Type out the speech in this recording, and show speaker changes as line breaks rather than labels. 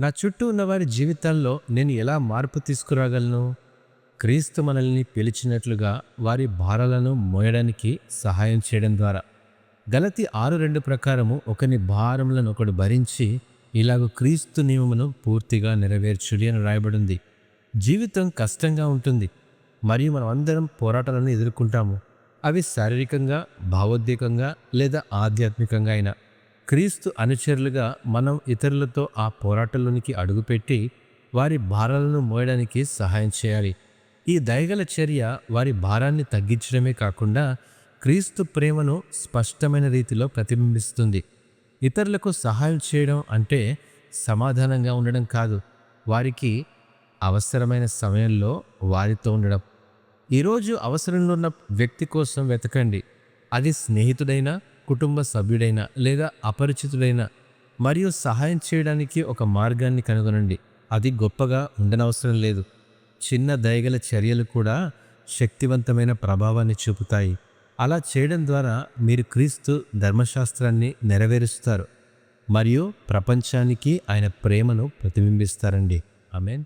నా చుట్టూ ఉన్న వారి జీవితాల్లో నేను ఎలా మార్పు తీసుకురాగలను? క్రీస్తు మనల్ని పిలిచినట్లుగా వారి భారాలను మోయడానికి సహాయం చేయడం ద్వారా. గలతి ఆరు రెండు ప్రకారము ఒకని భారములను ఒకడు భరించి ఇలాగ క్రీస్తు నియమమును పూర్తిగా నెరవేర్చుడి అని రాయబడింది. జీవితం కష్టంగా ఉంటుంది. మరియు మనం అందరం పోరాటాలను ఎదుర్కొంటాము. అవి శారీరకంగా భావోద్వేగంగా లేదా ఆధ్యాత్మికంగా అయినా. క్రీస్తు అనుచరులుగా మనం ఇతరులతో ఆ పోరాటంలోనికి అడుగుపెట్టి వారి భారాలను మోయడానికి సహాయం చేయాలి. ఈ దయగల చర్య వారి భారాన్ని తగ్గించడమే కాకుండా క్రీస్తు ప్రేమను స్పష్టమైన రీతిలో ప్రతిబింబిస్తుంది. ఇతరులకు సహాయం చేయడం అంటే సమాధానంగా ఉండడం కాదు. వారికి అవసరమైన సమయంలో వారితో ఉండడం. ఈరోజు అవసరంలో ఉన్న వ్యక్తి కోసం వెతకండి. అది స్నేహితుడైనా కుటుంబ సభ్యుడైన లేదా అపరిచితుడైనా మరియు సహాయం చేయడానికి ఒక మార్గాన్ని కనుగొనండి. అది గొప్పగా ఉండనవసరం లేదు. చిన్న దయగల చర్యలు కూడా శక్తివంతమైన ప్రభావాన్ని చూపుతాయి. అలా చేయడం ద్వారా మీరు క్రీస్తు ధర్మశాస్త్రాన్ని నెరవేరుస్తారు మరియు ప్రపంచానికి ఆయన ప్రేమను ప్రతిబింబిస్తారండి. ఆమెన్.